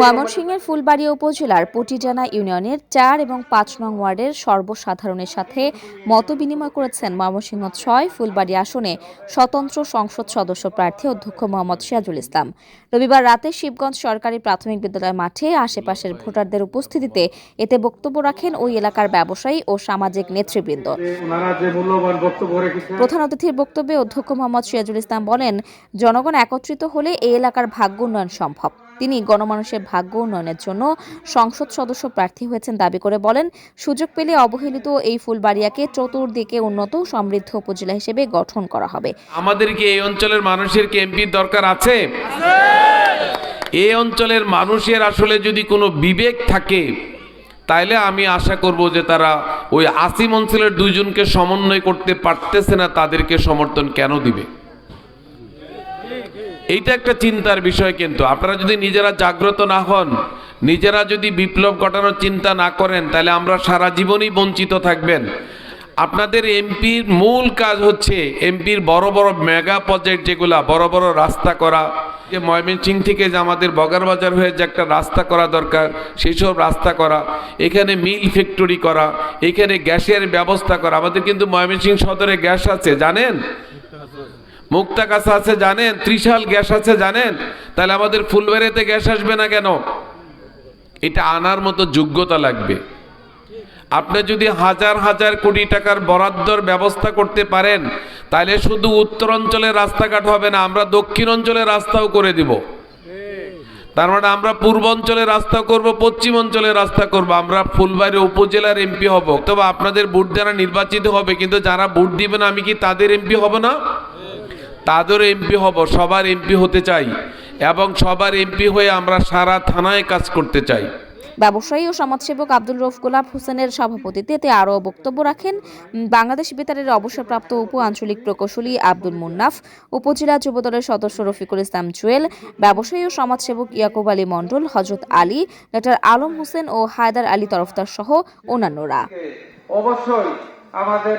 ময়মনসিংহের ফুলবাড়িয়া উপজেলার পটিজানা ইউনিয়নের চার এবং পাঁচ নং ওয়ার্ডের সর্বসাধারণের সাথে মত বিনিময় করেছেন ময়মনসিংহ ছয় ফুলবাড়ি আসনে স্বতন্ত্র সংসদ সদস্য প্রার্থী অধ্যক্ষ মোহাম্মদ সিরাজুল ইসলাম। রবিবার রাতে শিবগঞ্জ সরকারি প্রাথমিক বিদ্যালয় মাঠে আশেপাশের ভোটারদের উপস্থিতিতে এতে বক্তব্য রাখেন ওই এলাকার ব্যবসায়ী ও সামাজিক নেতৃবৃন্দ। প্রধান অতিথির বক্তব্যে অধ্যক্ষ মোহাম্মদ সিরাজুল ইসলাম বলেন জনগণ একত্রিত হলে এই এলাকার ভাগ্য উন্নয়ন সম্ভব। তিনি গণমানুষের ভাগ্য উন্নয়নের জন্য সংসদ সদস্য প্রার্থী হয়েছেন দাবি করে বলেন, সুযোগ পেলে অবহেলিত এই ফুলবাড়িয়াকে চতুর্দিকে উন্নত, সমৃদ্ধ উপজেলা হিসেবে গঠন করা হবে। আমাদের কি এই অঞ্চলের মানুষের কি এমপির দরকার আছে? এই অঞ্চলের মানুষের আসলে যদি কোনো বিবেক থাকে, তাইলে আমি আশা করব যে তারা ওই আসিম অঞ্চলের দুইজনকে সমন্বয় করতে পারতেছে না, তাদেরকে সমর্থন কেন দিবে? এইটা একটা চিন্তার বিষয় কিন্তু। আপনারা যদি নিজেরা জাগ্রত না হন, নিজেরা যদি বিপ্লব ঘটানোর চিন্তা না করেন, তাহলে আমরা সারা জীবনই বঞ্চিত থাকবেন। আপনাদের এমপির মূল কাজ হচ্ছে এমপির বড় বড় মেগা প্রজেক্ট যেগুলা, বড় বড় রাস্তা করা। যে ময়মনসিং থেকে যে আমাদের বগারবাজার হয়ে যে একটা রাস্তা করা দরকার সেই সব রাস্তা করা। এখানে মিল ফ্যাক্টরি করা, এখানে গ্যাসের ব্যবস্থা করা। আমাদের কিন্তু ময়মনসিং সদরে গ্যাস আছে, জানেন? মুক্তা কাছা আছে জানেন? ত্রিশাল গ্যাস আছে জানেন? তাহলে আমাদের ফুলবাড়িতে গ্যাস আসবে না কেন? এটা আনার মতো যোগ্যতা লাগবে। আপনি যদি হাজার হাজার কোটি টাকার বরাদ্দর ব্যবস্থা করতে পারেন, তাহলে শুধু উত্তর অঞ্চলের রাস্তাঘাট হবে না, আমরা দক্ষিণ অঞ্চলের রাস্তাও করে দিব। তার মানে আমরা পূর্ব অঞ্চলের রাস্তা করব, পশ্চিম অঞ্চলের রাস্তা করব, আমরা ফুলবাড়ি উপজেলার এমপি হব। তবে আপনাদের ভোট যারা নির্বাচিত হবে, কিন্তু যারা ভোট দিবেন আমি কি তাদের এমপি হব না? তাদের এমপি হব সবার এমপি হতে চাই এবং সবার এমপি হয়ে আমরা সারা থানায় কাজ করতে চাই। ব্যবসায়ী ও সমাজসেবক আব্দুল রৌফ গোলাপ হোসেনের সভাপতিত্বে এতে আরও বক্তব্য রাখেন বাংলাদেশ বেতারের অবসরপ্রাপ্ত উপ আঞ্চলিক প্রকৌশলী আব্দুল মুন্নাফ উপজেলা যুবদলের সদস্য রফিকুল ইসলাম জুয়েল ব্যবসায়ী ও সমাজসেবক ইয়াকুব আলী মণ্ডল হজরত আলী ডক্টর আলম হোসেন ও হায়দার আলী তরফদার সহ অন্যান্যরা। অবশ্যই আমাদের